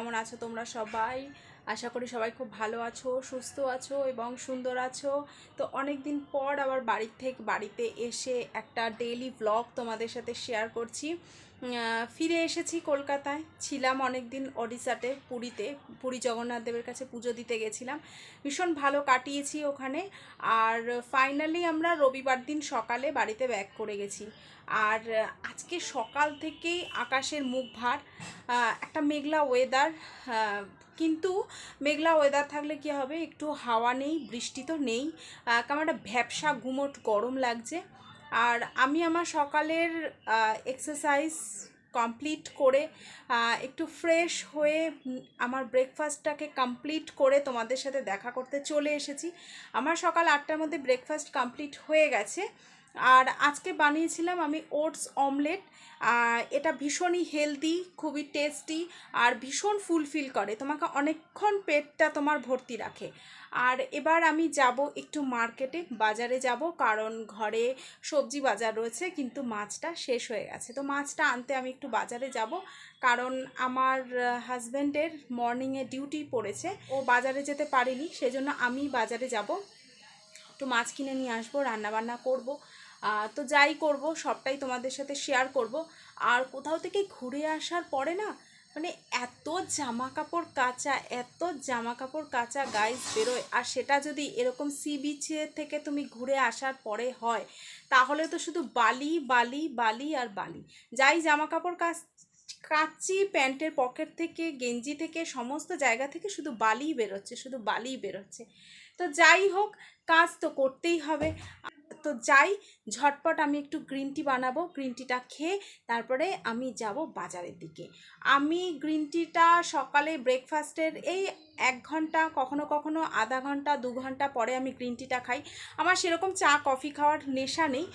কেমন আছো তোমরা সবাই? আশা করি সবাই খুব ভালো আছো, সুস্থ আছো এবং সুন্দর আছো। তো অনেক দিন পর আবার বাড়ির থেকে, বাড়িতে এসে একটা ডেইলি ব্লগ তোমাদের সাথে শেয়ার করছি। ফিরে এসেছি কলকাতায়। ছিলাম অনেক দিন ওড়িশাতে, পুরীতে। পুরী জগন্নাথ দেবের কাছে পুজো দিতে গেছিলাম। ভীষণ ভালো কাটিয়েছি ওখানে। আর ফাইনালি আমরা রবিবার দিন সকালে বাড়িতে ব্যাক করে গেছি। আর আজকে সকাল থেকেই আকাশের মুখ ভার একটা মেঘলা ওয়েদার কিন্তু মেঘলা ওয়েদার থাকলে কি হবে? একটু হাওয়া নেই, বৃষ্টি তো নেই কেমন একটা ভ্যাবসা গুমোট গরম লাগছে। আর আমি আমার সকালের এক্সারসাইজ কমপ্লিট করে একটু ফ্রেশ হয়ে আমার ব্রেকফাস্টটাকে কমপ্লিট করে তোমাদের সাথে দেখা করতে চলে এসেছি। আমার সকাল আটটার মধ্যে ব্রেকফাস্ট কমপ্লিট হয়ে গেছে। আর আজকে বানিয়েছিলাম আমি ওটস অমলেট। এটা ভীষণই হেলদি, খুবই টেস্টি আর ভীষণ ফুলফিল করে। তোমাকে অনেকক্ষণ পেটটা তোমার ভর্তি রাখে। আর এবার আমি যাব একটু মার্কেটে, বাজারে যাব কারণ ঘরে সবজি বাজার রয়েছে কিন্তু মাছটা শেষ হয়ে গেছে। তো মাছটা আনতে আমি একটু বাজারে যাব কারণ আমার হাজব্যান্ডের মর্নিংয়ে ডিউটি পড়েছে। ও বাজারে যেতে পারেনি, সেজন্য আমি বাজারে যাব। একটু মাছ কিনে নিয়ে আসব, রান্নাবান্না করব। তো যাই করব, সবটাই তোমাদের সাথে শেয়ার করব। আর কোথাও থেকে ঘুরে আসার পরে না মানে এত জামা কাপড় কাচা, এত জামা কাপড় কাচা গাইজ বেরোয়। আর সেটা যদি এরকম সি বিচে থেকে তুমি ঘুরে আসার পরে হয়, তাহলে তো শুধু বালি বালি বালি আর বালি। যাই জামা কাপড় কাচ কাচ্ছি প্যান্টের পকেট থেকে, গেঞ্জি থেকে, সমস্ত জায়গা থেকে শুধু বালিই বেরোচ্ছে, শুধু বালিই বেরোচ্ছে। তো যাই হোক, কাজ তো করতেই হবে। তো যাই, ঝটপট আমি একটু গ্রিন টি বানাবো। গ্রিন টিটা খেয়ে তারপরে আমি যাব বাজারের দিকে। আমি গ্রিন টিটা সকালে ব্রেকফাস্টের এই এক ঘণ্টা, কখনো কখনো আধা ঘণ্টা, দু ঘণ্টা পরে আমি গ্রিন টিটা খাই। আমার সেরকম চা কফি খাওয়ার নেশা নেই।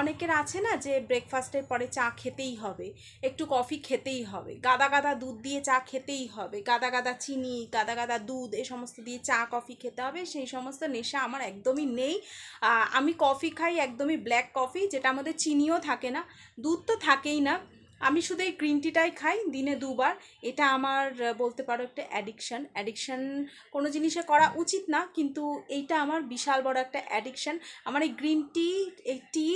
অনেকের আছে না যে ব্রেকফাস্টের পরে চা খেতেই হবে, একটু কফি খেতেই হবে। গাদা গাদা দুধ দিয়ে চা খেতেই হবে, গাদা গাদা চিনি, গাদা গাদা দুধ এই সমস্ত দিয়ে চা কফি খেতে হবে, সেই সমস্ত নেশা আমার একদমই নেই। আমি কফি খাই একদমই ব্ল্যাক কফি যেটা আমাদের চিনিও থাকে না, দুধ তো থাকেই না। আমি শুধু এই গ্রিন টিটাই খাই, দিনে দুবার। এটা আমার বলতে পারো একটা অ্যাডিকশান অ্যাডিকশান কোনো জিনিসে করা উচিত না, কিন্তু এইটা আমার বিশাল বড় একটা অ্যাডিকশান আমার এই গ্রিন টি এই টি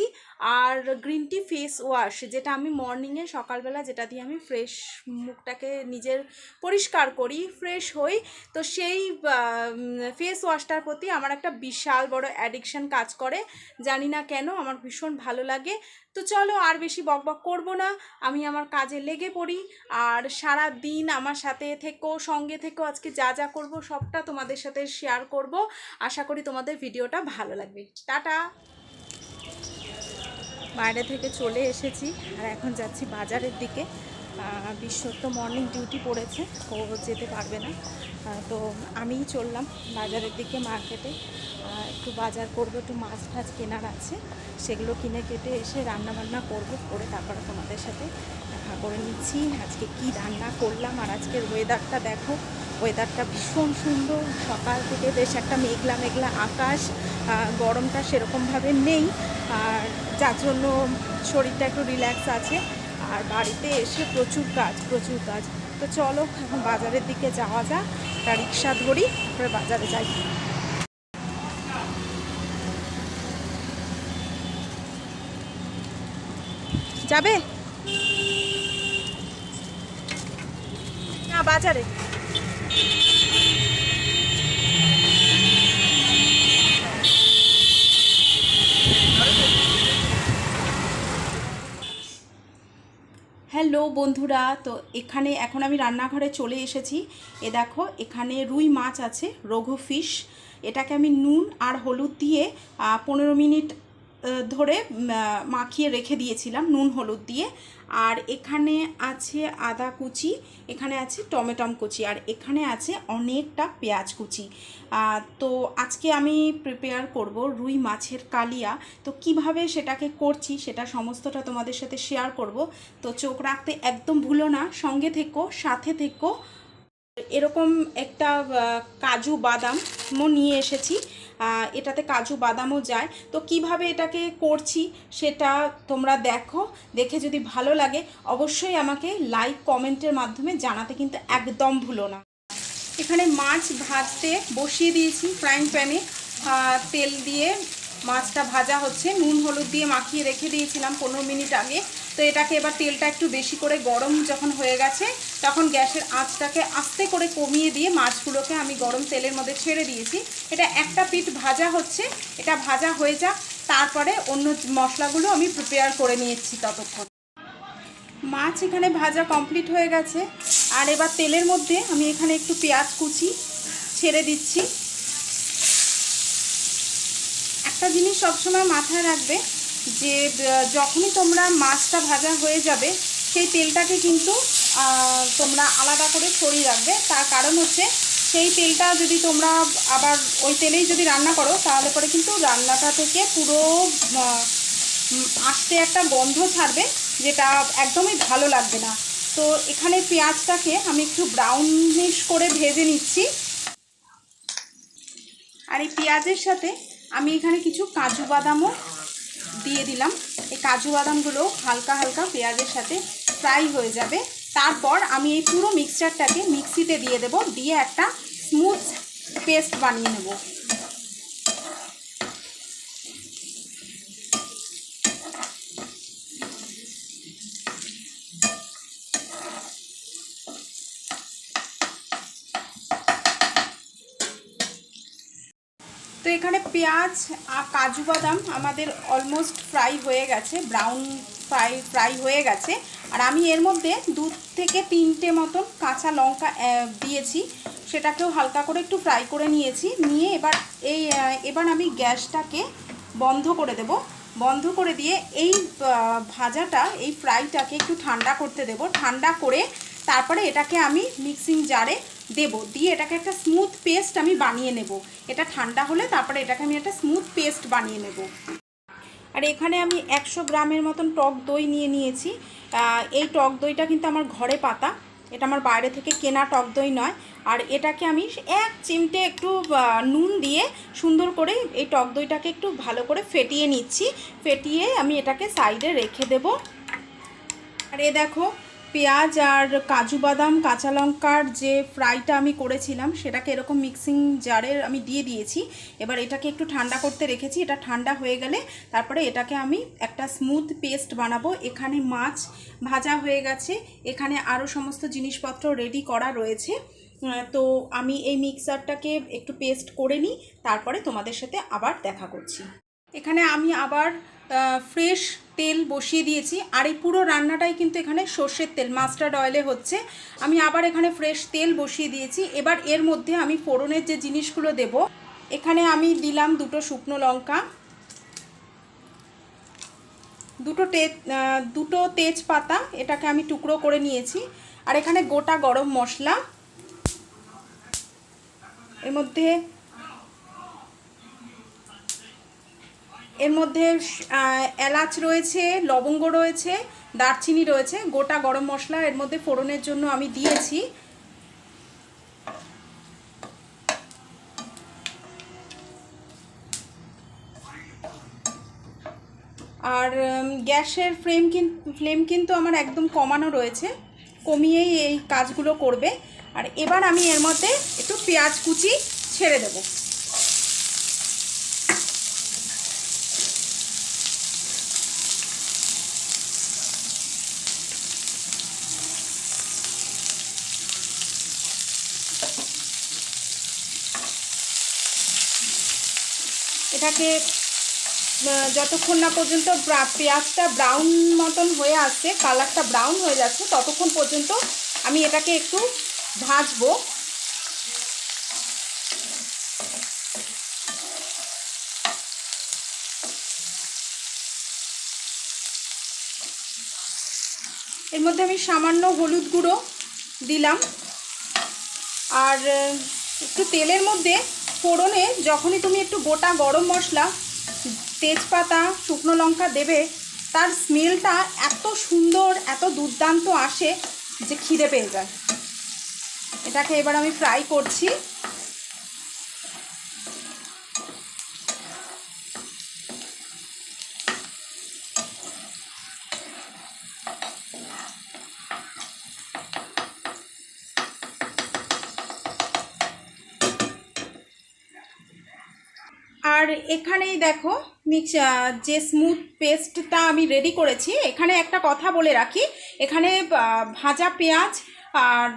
আর গ্রিন টি ফেস ওয়াশ যেটা আমি মর্নিংয়ে সকালবেলা যেটা দিয়ে আমি ফ্রেশ মুখটাকে নিজের পরিষ্কার করি ফ্রেশ হই, তো সেই ফেস ওয়াশটার প্রতি আমার একটা বিশাল বড় অ্যাডিকশান কাজ করে। জানি না কেন, আমার ভীষণ ভালো লাগে। তো চলো আর বেশি বকবক করব না। আমি আমার কাজে লেগে পড়ি। আর সারা দিন আমার সাথে থেকো, সঙ্গে থেকো। আজকে যা যা করব সবটা তোমাদের সাথে শেয়ার করব। আশা করি তোমাদের ভিডিওটা ভালো লাগবে। টাটা! বাইরে থেকে চলে এসেছি। আর এখন যাচ্ছি বাজারের দিকে। বিশ্বর তো মর্নিং ডিউটি পড়েছে, ও যেতে পারবে না। তো আমিই চললাম বাজারের দিকে মার্কেটে একটু বাজার করব, একটু মাছ ফাছ কেনার আছে। সেগুলো কিনে কেটে এসে রান্না বান্না করব, করে তারপরে তোমাদের সাথে দেখা করে নিচ্ছি আজকে কি রান্না করলাম। আর আজকের ওয়েদারটা দেখো ওয়েদারটা ভীষণ সুন্দর। সকাল থেকে বেশ একটা মেঘলা মেঘলা আকাশ। গরমটা সেরকমভাবে নেই। আর যার জন্য শরীরটা একটু রিল্যাক্স আছে। আর বাড়িতে এসে প্রচুর কাজ প্রচুর কাজ। তো চলো এখন বাজারের দিকে যাওয়া যাক, একটা রিক্সা ধরি, তারপরে বাজারে যাই। যাবে? না, বাজারে। হ্যালো বন্ধুরা, তো এখানে এখন আমি রান্নাঘরে চলে এসেছি। এ দেখো, এখানে রুই মাছ আছে, রঘু ফিশ। এটাকে আমি নুন আর হলুদ দিয়ে পনেরো মিনিট ধরে মাখিয়ে রেখে দিয়েছিলাম, নুন হলুদ দিয়ে। আর এখানে আছে আদা কুচি, এখানে আছে টমেটম কুচি, আর এখানে আছে অনেকটা পেঁয়াজ কুচি। তো আজকে আমি প্রিপেয়ার করব রুই মাছের কালিয়া। তো কীভাবে সেটাকে করছি সেটা সমস্তটা তোমাদের সাথে শেয়ার করব। তো চোখ রাখতে একদম ভুলো না, সঙ্গে থেকো, সাথে থেকো। এরকম একটা কাজু বাদামও নিয়ে এসেছি। এটাতে কাজু বাদামও যায়। তো কীভাবে এটাকে করছি সেটা তোমরা দেখো, দেখে যদি ভালো লাগে অবশ্যই আমাকে লাইক কমেন্টের মাধ্যমে জানাতে কিন্তু একদম ভুলো না। এখানে মাছ ভাজতে বসিয়ে দিয়েছি ফ্রাইং প্যানে তেল দিয়ে মাছটা ভাজা হচ্ছে, নুন, হলুদ দিয়ে মাখিয়ে রেখে দিয়েছিলাম পনেরো মিনিট আগে। তো এটাকে এবার তেলটা একটু বেশি করে গরম যখন হয়ে গেছে, তখন গ্যাসের আঁচটাকে আস্তে করে কমিয়ে দিয়ে মাছগুলোকে আমি গরম তেলের মধ্যে ছেড়ে দিয়েছি। এটা একটা পিঠ ভাজা হচ্ছে, এটা ভাজা হয়ে যাক, তারপরে অন্য মশলাগুলো আমি প্রিপেয়ার করে নিয়েছি ততক্ষণ। মাছ এখানে ভাজা কমপ্লিট হয়ে গেছে। আর এবার তেলের মধ্যে আমি এখানে একটু পেঁয়াজ কুচি ছেড়ে দিচ্ছি। একটা জিনিস সবসময় মাথায় রাখবে যে যখনই তোমরা মাছটা ভাজা হয়ে যাবে, সেই তেলটাকে কিন্তু তোমরা আলাদা করে সরিয়ে রাখবে। তার কারণ হচ্ছে, সেই তেলটা যদি তোমরা আবার ওই তেলেই যদি রান্না করো, তাহলে পরে কিন্তু রান্নাটা থেকে পুরো আস্তে একটা গন্ধ ছাড়বে, যেটা একদমই ভালো লাগবে না। তো এখানে পেঁয়াজটাকে আমি একটু ব্রাউনিশ করে ভেজে নিচ্ছি। আর এই পেঁয়াজের সাথে আমি এখানে কিছু কাজু বাদামও দিয়ে দিলাম। এই কাজু বাদামগুলো হালকা হালকা পেঁয়াজের সাথে ফ্রাই হয়ে যাবে। তারপর আমি এই পুরো মিক্সচারটাকে মিক্সিতে দিয়ে দেব। দিয়ে একটা স্মুথ পেস্ট বানিয়ে নেব তো এখানে পেঁয়াজ আর কাজু বাদাম আমাদের অলমোস্ট ফ্রাই হয়ে গেছে ব্রাউন ফ্রাই ফ্রাই হয়ে গেছে। আর আমি এর মধ্যে দু থেকে তিনটে মতন কাঁচা লঙ্কা দিয়েছি। সেটাকেও হালকা করে একটু ফ্রাই করে নিয়েছি। নিয়ে এবার এই এবার আমি গ্যাসটাকে বন্ধ করে দেব। বন্ধ করে দিয়ে এই ভাজাটা, এই ফ্রাইটাকে একটু ঠান্ডা করতে দেব। ঠান্ডা করে তারপরে এটাকে আমি মিক্সিং জারে দেব। দিয়ে এটাকে একটা স্মুথ পেস্ট আমি বানিয়ে নেব। এটা ঠান্ডা হলে তারপরে এটাকে আমি একটা স্মুথ পেস্ট বানিয়ে নেব। আর এখানে আমি একশো গ্রামের মতন টক দই নিয়ে নিয়েছি। এই টক দইটা কিন্তু আমার ঘরে পাতা। এটা আমার বাইরে থেকে কেনা টক দই নয়। আর এটাকে আমি এক চিমটে একটু নুন দিয়ে সুন্দর করে এই টক দইটাকে একটু ভালো করে ফেটিয়ে নিচ্ছি। ফেটিয়ে আমি এটাকে সাইডে রেখে দেব। আর এ দেখো পেঁয়াজ আর কাজু বাদাম, কাঁচা লঙ্কার যে ফ্রাইটা আমি করেছিলাম, সেটাকে এরকম মিক্সিং জারে আমি দিয়ে দিয়েছি। এবার এটাকে একটু ঠান্ডা করতে রেখেছি, এটা ঠান্ডা হয়ে গেলে তারপরে এটাকে আমি একটা স্মুথ পেস্ট বানাবো। এখানে মাছ ভাজা হয়ে গেছে, এখানে আরও সমস্ত জিনিসপত্র রেডি করা রয়েছে। তো আমি এই মিক্সারটাকে একটু পেস্ট করে নিই, তারপরে তোমাদের সাথে আবার দেখা করছি। এখানে আমি আবার ফ্রেশ তেল বসিয়ে দিয়েছি। আর এই পুরো রান্নাটাই কিন্তু এখানে সর্ষের তেল মাস্টার্ড অয়েলে হচ্ছে। আমি আবার এখানে ফ্রেশ তেল বসিয়ে দিয়েছি। এবার এর মধ্যে আমি ফোড়নের যে জিনিসগুলো দেব, এখানে আমি দিলাম দুটো শুকনো লঙ্কা। দুটো তে দুটো তেজপাতা, এটাকে আমি টুকরো করে নিয়েছি। আর এখানে গোটা গরম মশলা। এর মধ্যে এর মধ্যে এলাচ রয়েছে, লবঙ্গ রয়েছে, দারচিনি রয়েছে, গোটা গরম মশলা এর মধ্যে ফোড়নের জন্য আমি দিয়েছি। আর গ্যাসের ফ্লেম কিন্তু ফ্লেম কিন্তু আমার একদম কমানো রয়েছে, কমিয়েই এই কাজগুলো করবে। আর এবার আমি এর মধ্যে একটু পেঁয়াজ কুচি ছেড়ে দেবো। এটাকে যতক্ষণ না পর্যন্ত পেঁয়াজটা ব্রাউন মতন হয়ে আসছে কালারটা ব্রাউন হয়ে যাচ্ছে, ততক্ষণ পর্যন্ত আমি এটাকে একটু ভাজবো। এর মধ্যে আমি সামান্য হলুদ গুঁড়ো দিলাম। আর একটু তেলের মধ্যে ফোড়নে যখনই তুমি একটু গোটা গরম মশলা, তেজপাতা, শুকনো লঙ্কা দেবে, তার স্মেলটা এত সুন্দর, এত দুর্দান্ত আসে যে খিদে পেয়ে যায়। এটাকে এবার আমি ফ্রাই করছি আর এখানেই দেখো মিক্স যে স্মুথ পেস্টটা আমি রেডি করেছি, এখানে একটা কথা বলে রাখি। এখানে ভাজা পেঁয়াজ আর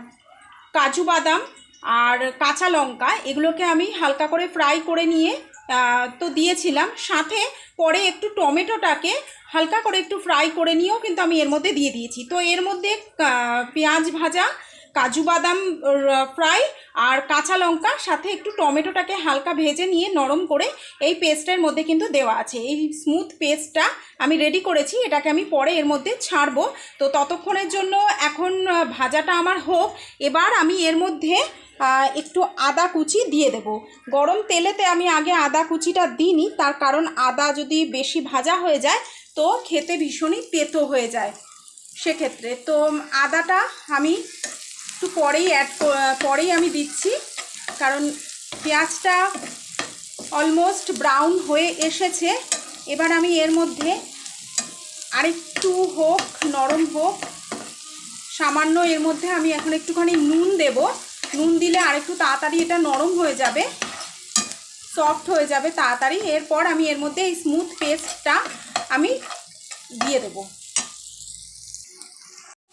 কাজু বাদাম আর কাঁচা লঙ্কা, এগুলোকে আমি হালকা করে ফ্রাই করে নিয়ে তো দিয়েছিলাম। সাথে পরে একটু টমেটোটাকে হালকা করে একটু ফ্রাই করে নিয়েও কিন্তু আমি এর মধ্যে দিয়ে দিয়েছি। তো এর মধ্যে পেঁয়াজ ভাজা কাজু বাদাম ফ্রাই আর কাঁচা লঙ্কা, সাথে একটু টমেটোটাকে হালকা ভেজে নিয়ে নরম করে এই পেস্টের মধ্যে কিন্তু দেওয়া আছে। এই স্মুথ পেস্টটা আমি রেডি করেছি, এটাকে আমি পরে এর মধ্যে ছাড়বো। তো ততক্ষণের জন্য এখন ভাজাটা আমার হোক। এবার আমি এর মধ্যে একটু আদা কুচি দিয়ে দেব। গরম তেলেতে আমি আগে আদা কুচিটা দিইনি, তার কারণ আদা যদি বেশি ভাজা হয়ে যায়, তো খেতে ভীষণই তেতো হয়ে যায়। সেক্ষেত্রে তো, আদাটা আমি একটু পরেই অ্যাড পরেই আমি দিচ্ছি। কারণ পেঁয়াজটা অলমোস্ট ব্রাউন হয়ে এসেছে। এবার আমি এর মধ্যে আরেকটু হোক, নরম হোক, সামান্য এর মধ্যে আমি এখন একটুখানি নুন দেব। নুন দিলে আরেকটু তাড়াতাড়ি এটা নরম হয়ে যাবে সফট হয়ে যাবে তাড়াতাড়ি। এরপর আমি এর মধ্যে এই স্মুথ পেস্টটা আমি দিয়ে দেবো।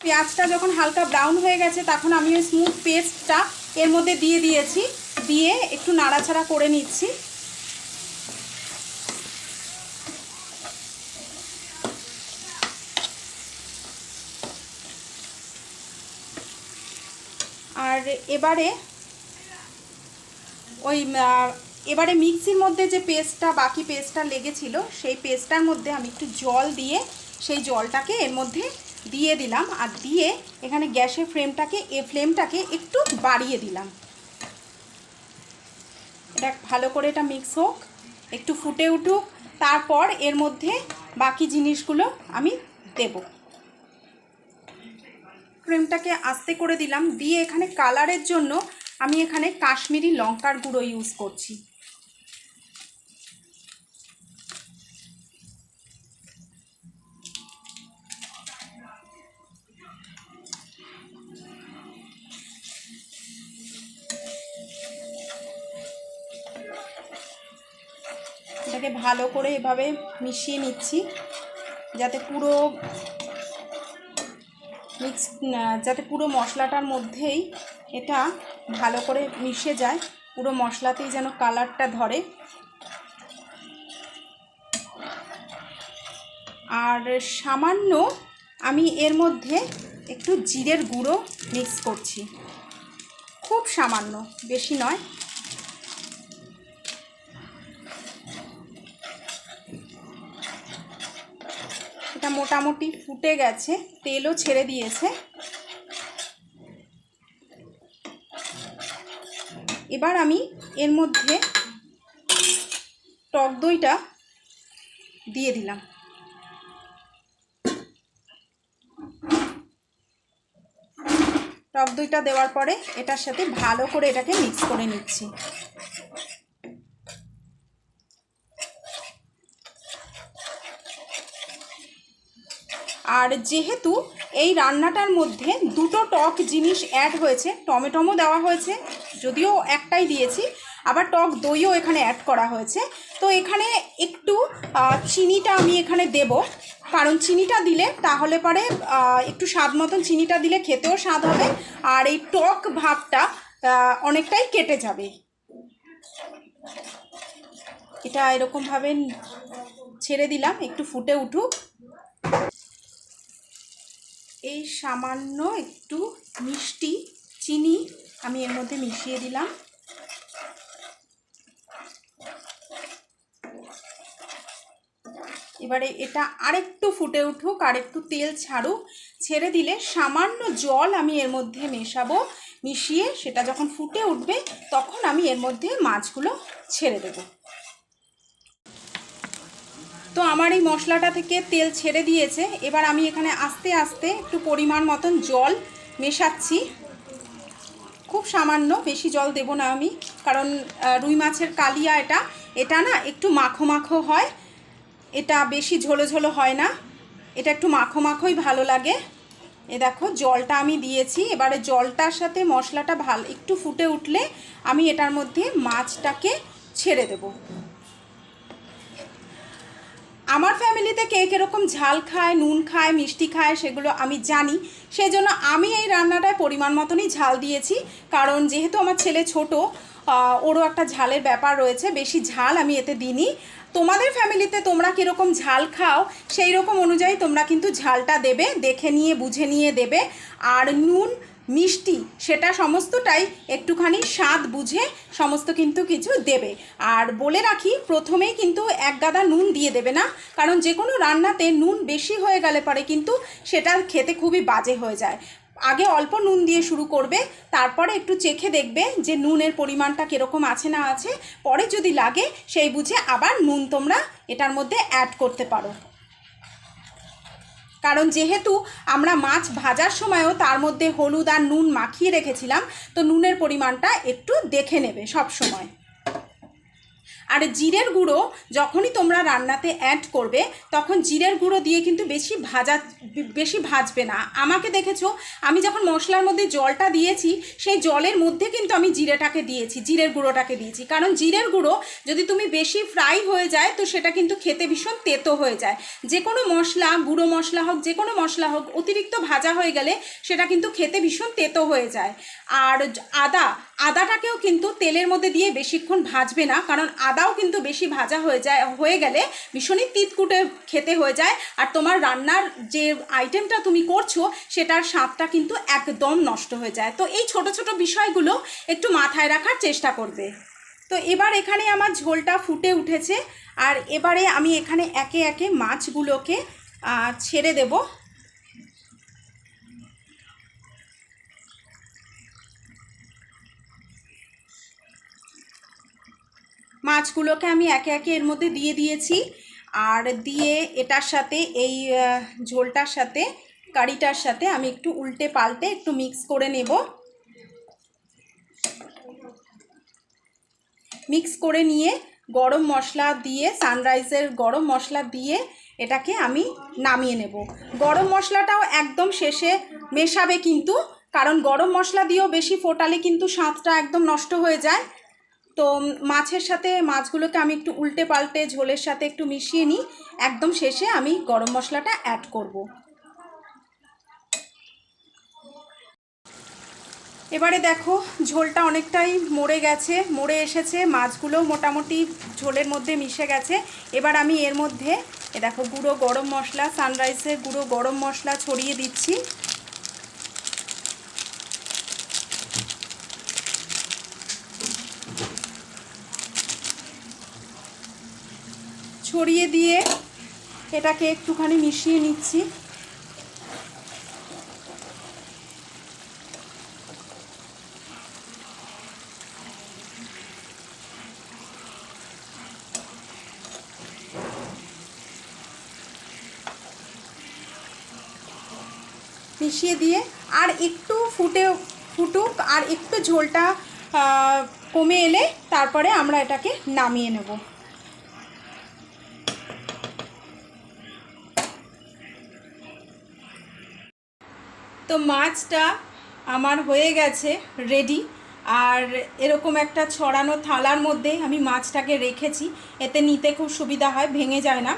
পেঁয়াজটা যখন হালকা ব্রাউন হয়ে গেছে, তখন আমি ওই স্মুথ পেস্টটা এর মধ্যে দিয়ে দিয়েছি। দিয়ে একটু নাড়াচাড়া করে নিচ্ছি। আর এবারে ওই এবারে মিক্সির মধ্যে যে পেস্টটা বাকি পেস্টটা লেগেছিল, সেই পেস্টটার মধ্যে আমি একটু জল দিয়ে সেই জলটাকে এর মধ্যে দিয়ে দিলাম আর দিয়ে এখানে গ্যাসের ফ্লেমটাকে, এ ফ্লেমটাকে একটু বাড়িয়ে দিলাম। এটা ভালো করে এটা মিক্স হোক, একটু ফুটে উঠুক, তারপর এর মধ্যে বাকি জিনিসগুলো আমি দেব। ফ্লেমটাকে আস্তে করে দিলাম, দিয়ে এখানে কালারের জন্য আমি এখানে কাশ্মীরি লঙ্কার গুঁড়ো ইউজ করছি। ভালো করে এভাবে মিশিয়ে নিচ্ছি, যাতে পুরো মিক্স যাতে পুরো মশলাটার মধ্যেই এটা ভালো করে মিশে যায়, পুরো মশলাতেই যেন কালারটা ধরে। আর সামান্য আমি এর মধ্যে একটু জিরের গুঁড়ো মিক্স করছি। খুব সামান্য, বেশি নয়। এটা মোটামুটি ফুটে গেছে, তেলও ছেড়ে দিয়েছে। এবার আমি এর মধ্যে টক দইটা দিয়ে দিলাম। টক দইটা দেওয়ার পরে এটার সাথে ভালো করে এটাকে মিক্স করে নিচ্ছি। আর যেহেতু এই রান্নাটার মধ্যে দুটো টক জিনিস অ্যাড হয়েছে, টমেটোমও দেওয়া হয়েছে, যদিও একটাই দিয়েছি, আবার টক দইও এখানে অ্যাড করা হয়েছে। তো এখানে একটু চিনিটা আমি এখানে দেব, কারণ চিনিটা দিলে তাহলে পরে একটু স্বাদ মতন চিনিটা দিলে খেতেও স্বাদ হবে, আর এই টক ভাবটা অনেকটাই কেটে যাবে। এটা এরকমভাবে ছেড়ে দিলাম, একটু ফুটে উঠুক। এই সামান্য একটু মিষ্টি চিনি আমি এর মধ্যে মিশিয়ে দিলাম। এবারে এটা আরেকটু ফুটে উঠুক আর একটু তেল ছাড়ুক, ছেড়ে দিলে সামান্য জল আমি এর মধ্যে মেশাবো। মিশিয়ে সেটা যখন ফুটে উঠবে, তখন আমি এর মধ্যে মাছগুলো ছেড়ে দেবো। তো আমার এই মশলাটা থেকে তেল ছেড়ে দিয়েছে। এবার আমি এখানে আস্তে আস্তে একটু পরিমাণ মতন জল মেশাচ্ছি। খুব সামান্য, বেশি জল দেব না আমি, কারণ রুই মাছের কালিয়া এটা এটা না একটু মাখো মাখো হয়। এটা বেশি ঝোলো ঝোলো হয় না। এটা একটু মাখো মাখোই ভালো লাগে। এ দেখো, জলটা আমি দিয়েছি। এবারে জলটার সাথে মশলাটা ভালো, একটু ফুটে উঠলে আমি এটার মধ্যে মাছটাকে ছেড়ে দেবো। আমার ফ্যামিলিতে কে কীরকম ঝাল খায়, নুন খায়, মিষ্টি খায় সেগুলো আমি জানি। সেই জন্য আমি এই রান্নাটায় পরিমাণ মতনই ঝাল দিয়েছি। কারণ যেহেতু আমার ছেলে ছোট ওরও একটা ঝালের ব্যাপার রয়েছে, বেশি ঝাল আমি এতে দিইনি। তোমাদের ফ্যামিলিতে তোমরা কীরকম ঝাল খাও, সেই রকম অনুযায়ী তোমরা কিন্তু ঝালটা দেবে, দেখে নিয়ে, বুঝে নিয়ে দেবে। আর নুন মিষ্টি, সেটা সমস্তটাই একটুখানি স্বাদ বুঝে সমস্ত কিন্তু কিছু দেবে। আর বলে রাখি, প্রথমেই কিন্তু এক গাদা নুন দিয়ে দেবে না, কারণ যে কোনো রান্নাতে নুন বেশি হয়ে গেলে পরে কিন্তু সেটা খেতে খুবই বাজে হয়ে যায়। আগে অল্প নুন দিয়ে শুরু করবে, তারপরে একটু চেখে দেখবে যে নুনের পরিমাণটা কীরকম আছে না আছে, পরে যদি লাগে, সেই বুঝে আবার নুন তোমরা এটার মধ্যে অ্যাড করতে পারো। কারণ যেহেতু আমরা মাছ ভাজার সময়ও তার মধ্যে হলুদ আর নুন মাখিয়ে রেখেছিলাম, তো নুনের পরিমাণটা একটু দেখে নেবে সব সময়। আর জিরের গুঁড়ো যখনই তোমরা রান্নাতে অ্যাড করবে, তখন জিরের গুঁড়ো দিয়ে কিন্তু বেশি ভাজা, বেশি ভাজবে না। আমাকে দেখেছ, আমি যখন মশলার মধ্যে জলটা দিয়েছি, সেই জলের মধ্যে কিন্তু আমি জিরেটাকে দিয়েছি, জিরের গুঁড়োটাকে দিয়েছি। কারণ জিরের গুঁড়ো যদি তুমি বেশি ফ্রাই হয়ে যায়, তো সেটা কিন্তু খেতে ভীষণ তেতো হয়ে যায়। যে কোনো মশলা, গুঁড়ো মশলা হোক যে কোনো মশলা হোক, অতিরিক্ত ভাজা হয়ে গেলে সেটা কিন্তু খেতে ভীষণ তেতো হয়ে যায়। আর আদা আদাটাকেও কিন্তু তেলের মধ্যে দিয়ে বেশিক্ষণ ভাজবে না, কারণ আদাও কিন্তু বেশি ভাজা হয়ে যায়, হয়ে গেলে ভীষণই তিতকুটে খেতে হয়ে যায়। আর তোমার রান্নার যে আইটেমটা তুমি করছ, সেটার স্বাদটা কিন্তু একদম নষ্ট হয়ে যায়। তো এই ছোট ছোট বিষয়গুলো একটু মাথায় রাখার চেষ্টা করবে। তো এবার এখানে আমার ঝোলটা ফুটে উঠেছে, আর এবারে আমি এখানে একে একে মাছগুলোকে ছেড়ে দেবো। মাছগুলোকে আমি একে একে এর মধ্যে দিয়ে দিয়েছি। আর দিয়ে এটার সাথে এই ঝোলটার সাথে, কারিটার সাথে আমি একটু উল্টে পাল্টে একটু মিক্স করে নেব। মিক্স করে নিয়ে গরম মশলা দিয়ে, সানরাইজের গরম মশলা দিয়ে এটাকে আমি নামিয়ে নেব। গরম মশলাটাও একদম শেষে মেশাবে কিন্তু, কারণ গরম মশলা দিয়েও বেশি ফোটালে কিন্তু স্বাদটা একদম নষ্ট হয়ে যায়। তো মাছের সাথে মাছগুলোকে আমি একটু উল্টে পাল্টে ঝোলের সাথে একটু মিশিয়ে নিই। একদম শেষে আমি গরম মশলাটা অ্যাড করব। এবারে দেখো ঝোলটা অনেকটাই মরে গেছে, মরে এসেছে, মাছগুলো মোটামুটি ঝোলের মধ্যে মিশে গেছে। এবার আমি এর মধ্যে এ দেখো গুঁড়ো গরম মশলা সানরাইসের গুঁড়ো গরম মশলা ছড়িয়ে দিচ্ছি। ছড়িয়ে দিয়ে এটাকে একটুখানি মিশিয়ে নিচ্ছি। মিশিয়ে দিয়ে আর একটু ফুটে ফুটুক আর একটু ঝোলটা কমে এলে তারপরে আমরা এটাকে নামিয়ে নেব। তো মাছটা আমার হয়ে গেছে রেডি আর এরকম একটা ছড়ানো থালার মধ্যে আমি মাছটাকে রেখেছি। এতে নিতে খুব সুবিধা হয়, ভেঙে যায় না।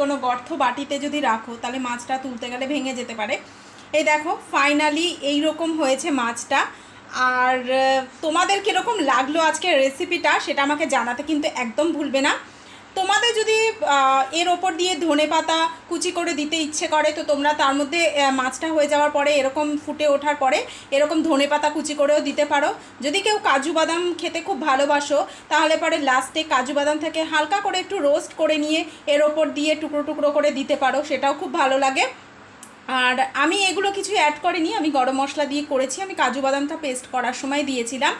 কোনো গর্ত বাটিতে যদি রাখো, তাহলে মাছটা তুলতে গেলে ভেঙে যেতে পারে। এই দেখো ফাইনালি এই রকম হয়েছে মাছটা। আর তোমাদের কীরকম লাগল আজকের রেসিপিটা সেটা আমাকে জানাতে কিন্তু একদম ভুলবে না। তোমাদের যদি এর ওপর দিয়ে ধনে পাতা কুচি করে দিতে ইচ্ছে করে, তো তোমরা তার মধ্যে মাছটা হয়ে যাওয়ার পরে এরকম ফুটে ওঠার পরে এরকম ধনে পাতা কুচি করেও দিতে পারো। যদি কেউ কাজু বাদাম খেতে খুব ভালোবাসো, তাহলে পরে লাস্টে কাজু বাদাম থেকে হালকা করে একটু রোস্ট করে নিয়ে এর ওপর দিয়ে টুকরো টুকরো করে দিতে পারো, সেটাও খুব ভালো লাগে। আর আমি এগুলো কিছু অ্যাড করিনি, আমি গরম মশলা দিয়ে করেছি, আমি কাজু বাদামটা পেস্ট করার সময় দিয়েছিলাম।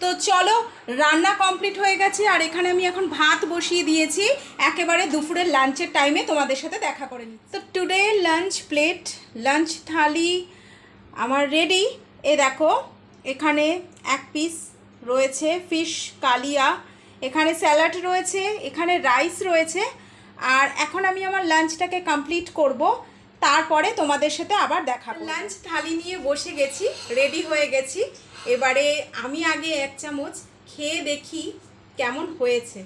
তো চলো, রান্না কমপ্লিট হয়ে গেছে, আর এখানে আমি এখন ভাত বসিয়ে দিয়েছি। একেবারে দুপুরের লাঞ্চের টাইমে তোমাদের সাথে দেখা করে নিচ্ছি। তো today lunch plate lunch thali, আমার রেডি এ দেখো, এখানে এক পিস রয়েছে ফিশ কালিয়া, এখানে স্যালাড রয়েছে, এখানে রাইস রয়েছে, আর এখন আমি আমার লাঞ্চটাকে কমপ্লিট করব। তারপরে তোমাদের সাথে আবার দেখা লাঞ্চ থালি নিয়ে বসে গেছি রেডি হয়ে গেছি। এবারে আমি আগে এক চামচ খেয়ে দেখি কেমন হয়েছে।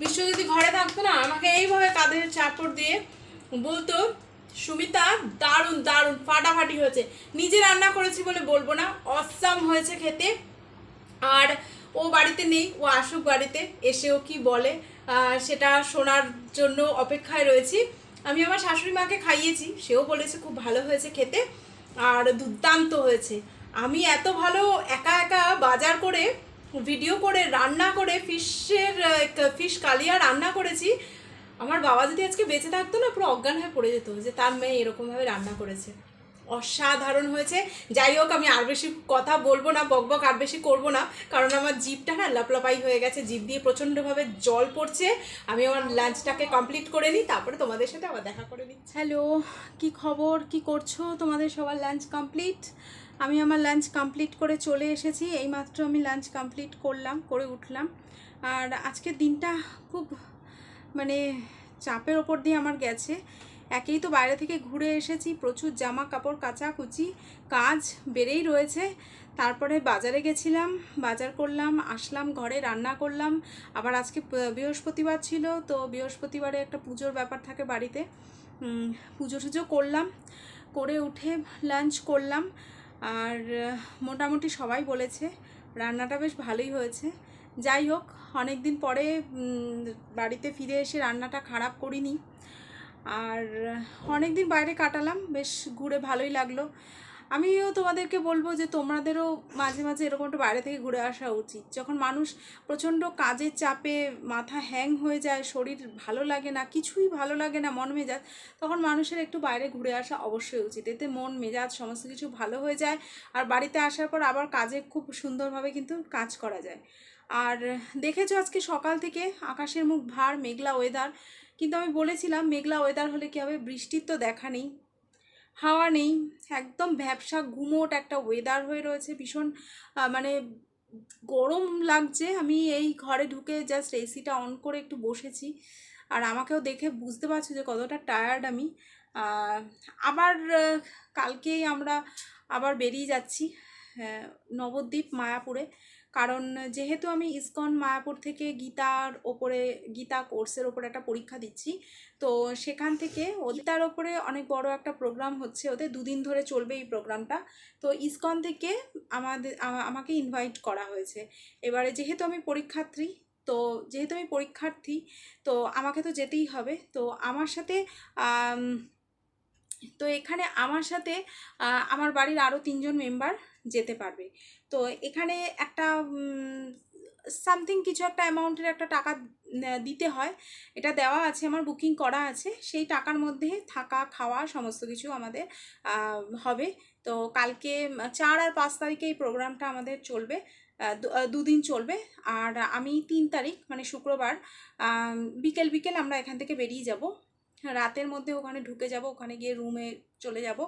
বিশ্ব যদি ঘরে থাকতো না, আমাকে এইভাবে কাঁধে চাপড় দিয়ে বলতো, সুমিতা, দারুণ দারুণ, ফাটাফাটি হয়েছে। নিজে রান্না করেছি বলে বলব না, অসাম হয়েছে খেতে। আর ও বাড়িতে নেই, ও আসুক বাড়িতে, এসেও কি বলে সেটা শোনার জন্য অপেক্ষায় রয়েছি। আমি আমার শাশুড়ি মাকে খাইয়েছি, সেও বলেছে খুব ভালো হয়েছে খেতে, আর দুর্দান্ত হয়েছে। আমি এত ভালো একা একা বাজার করে, ভিডিও করে, রান্না করে, ফিশের ফিশ কালিয়া রান্না করেছি, আমার বাবা যদি আজকে বেঁচে থাকতো না, পুরো অজ্ঞান হয়ে পড়ে যেত যে তার মেয়ে এরকমভাবে রান্না করেছে। অসাধারণ হয়েছে। যাই হোক, আমি আর বেশি কথা বলব না, বক বক আর বেশি করব না, কারণ আমার জিভটা না লাপলাপাই হয়ে গেছে, জিভ দিয়ে প্রচণ্ডভাবে জল পড়ছে। আমি আমার লাঞ্চটাকে কমপ্লিট করে নিই, তারপরে তোমাদের সাথে আবার দেখা করে নিই হ্যালো, কি খবর? কি করছ? তোমাদের সবার লাঞ্চ কমপ্লিট আমি আমার লাঞ্চ কমপ্লিট করে চলে এসেছি, এইমাত্র আমি লাঞ্চ কমপ্লিট করলাম, করে উঠলাম। আর আজকের দিনটা খুব মানে চাপের ওপর দিয়ে আমার গেছে। একেই তো বাইরে থেকে ঘুরে এসেছি, প্রচুর জামা কাপড় কাচা কুচি কাজ বেড়েই রয়েছে। তারপরে বাজারে গেছিলাম, বাজার করলাম, আসলাম, ঘরে রান্না করলাম। আবার আজকে বৃহস্পতিবার ছিল, তো বৃহস্পতিবারে একটা পুজোর ব্যাপার থাকে বাড়িতে। পুজো টুজো করলাম, করে উঠে লাঞ্চ করলাম। আর, মোটামুটি সবাই বলেছে, রান্নাটা বেশ ভালোই হয়েছে। যাই হোক অনেক দিন পরে বাড়িতে ফিরে এসে রান্নাটা খারাপ করিনি। আর অনেক দিন বাইরে কাটালাম, বেশ ঘুরে ভালোই লাগল। আমিও তোমাদেরকে বলব যে তোমাদেরও মাঝে মাঝে এরকম একটু বাইরে থেকে ঘুরে আসা উচিত। যখন মানুষ প্রচণ্ড কাজের চাপে মাথা হ্যাং হয়ে যায়, শরীর ভালো লাগে না, কিছুই ভালো লাগে না, মন মেজাজ, তখন মানুষের একটু বাইরে ঘুরে আসা অবশ্যই উচিত। এতে মন, মেজাজ সমস্ত কিছু ভালো হয়ে যায় আর বাড়িতে আসার পর আবার কাজে খুব সুন্দরভাবে কিন্তু কাজ করা যায়। আর দেখেছ আজকে সকাল থেকে আকাশের মুখ ভার, মেঘলা ওয়েদার কিন্তু আমি বলেছিলাম, মেঘলা ওয়েদার হলে কী হবে? বৃষ্টির তো দেখা নেই। হাওয়া নেই। একদম ভ্যাবসা ঘুমোট একটা ওয়েদার হয়ে রয়েছে। ভীষণ মানে গরম লাগছে। আমি এই ঘরে ঢুকে জাস্ট এসিটা অন করে একটু বসেছি। আর আমাকেও দেখে বুঝতে পারছ যে কতটা টায়ার্ড আমি। আবার কালকেই আমরা আবার বেরিয়ে যাচ্ছি নবদ্বীপ, মায়াপুরে। কারণ যেহেতু আমি ইসকন, মায়াপুর থেকে গীতার ওপরে, গীতা কোর্সের ওপরে একটা পরীক্ষা দিচ্ছি, তো সেখান থেকে ওদের ওপরে অনেক বড় একটা প্রোগ্রাম হচ্ছে, ওদের দুদিন ধরে চলবে এই প্রোগ্রামটা তো ইসকন থেকে আমাদের আমাকে ইনভাইট করা হয়েছে। এবারে যেহেতু আমি পরীক্ষার্থী, তো যেহেতু আমি পরীক্ষার্থী, তো আমাকে তো যেতেই হবে। তো আমার সাথে তো এখানে আমার সাথে আমার বাড়ির আরও তিনজন মেম্বার যেতে পারবে। তো এখানে একটা সামথিং কিছু একটা অ্যামাউন্টের একটা টাকা দিতে হয়। এটা দেওয়া আছে, আমার বুকিং করা আছে। সেই টাকার মধ্যে থাকা, খাওয়া সমস্ত কিছু আমাদের হবে। তো কালকে, চার আর পাঁচ তারিখে এই প্রোগ্রামটা আমাদের চলবে দুদিন চলবে। আর আমি তিন তারিখ মানে শুক্রবার বিকেল বিকেল আমরা এখান থেকে বেরিয়ে যাব। রাতের মধ্যে ওখানে ঢুকে যাব, ওখানে গিয়ে রুমে চলে যাব।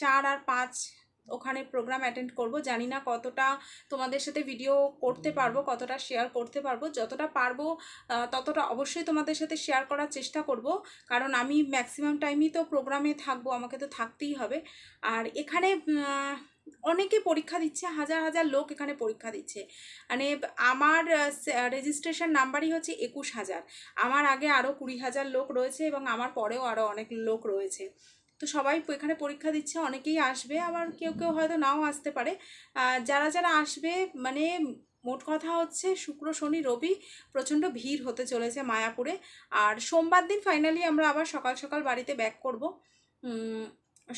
চার আর পাঁচ ওখানে প্রোগ্রাম অ্যাটেন্ড করব। জানি না কতটা তোমাদের সাথে ভিডিও করতে পারব, কতটা শেয়ার করতে পারব। যতটা পারব ততটা অবশ্যই তোমাদের সাথে শেয়ার করার চেষ্টা করব। কারণ আমি ম্যাক্সিমাম টাইমই তো প্রোগ্রামে থাকব, আমাকে তো থাকতেই হবে। আর এখানে অনেকে পরীক্ষা দিচ্ছে, হাজার হাজার লোক এখানে পরীক্ষা দিচ্ছে। মানে আমার রেজিস্ট্রেশন নাম্বারই হচ্ছে একুশ হাজার। আমার আগে আরও কুড়ি হাজার লোক রয়েছে এবং আমার পরেও আরও অনেক লোক রয়েছে। তো সবাই এখানে পরীক্ষা দিচ্ছে, অনেকেই আসবে, আবার কেউ কেউ হয়তো নাও আসতে পারে। যারা যারা আসবে মানে মোট কথা হচ্ছে শুক্র, শনি, রবি প্রচণ্ড ভিড় হতে চলেছে মায়াপুরে। আর সোমবার দিন ফাইনালি আমরা আবার সকাল সকাল বাড়িতে ব্যাক করব।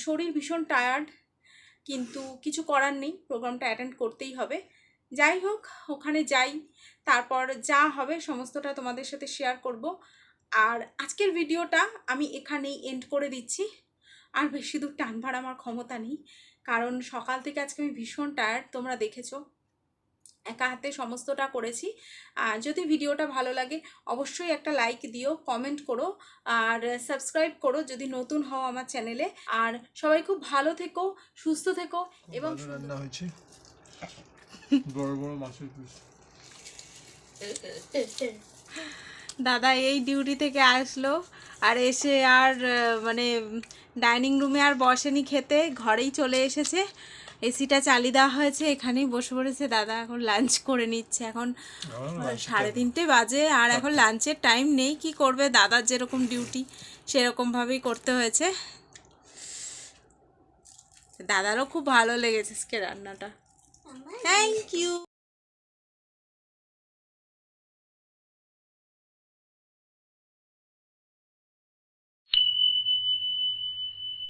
শরীর ভীষণ টায়ার্ড কিন্তু কিছু করার নেই, প্রোগ্রামটা অ্যাটেন্ড করতেই হবে। যাই হোক, ওখানে যাই, তারপর যা হবে সমস্তটা তোমাদের সাথে শেয়ার করব। আর আজকের ভিডিওটা আমি এখানেই এন্ড করে দিচ্ছি। আর বেশি দূর টানবার আমার ক্ষমতা নেই। কারণ সকাল থেকে আজকে আমি ভীষণ টায়ার্ড তোমরা দেখেছ। একা হাতে সমস্তটা করেছি। আর যদি ভিডিওটা ভালো লাগে অবশ্যই একটা লাইক দিও কমেন্ট করো আর সাবস্ক্রাইব করো যদি নতুন হও আমার চ্যানেলে আর সবাই খুব ভালো থেকো সুস্থ থেকো এবং রান্না হয়েছে। বড় বড় মাছের পিস দাদা এই ডিউটি থেকে আসলো আর এসে আর মানে ডাইনিং রুমে আর বসেনি খেতে ঘরেই চলে এসেছে। এসিটা চালিয়ে দেওয়া হয়েছে এখানেই বসে পড়েছে। দাদা এখন লাঞ্চ করে নিচ্ছে। এখন সাড়ে তিনটে বাজে আর এখন লাঞ্চের টাইম নেই। কি করবে? দাদার যেরকম ডিউটি সেরকমভাবেই করতে হয়েছে। দাদারও খুব ভালো লেগেছে আজকে রান্নাটা। Thank you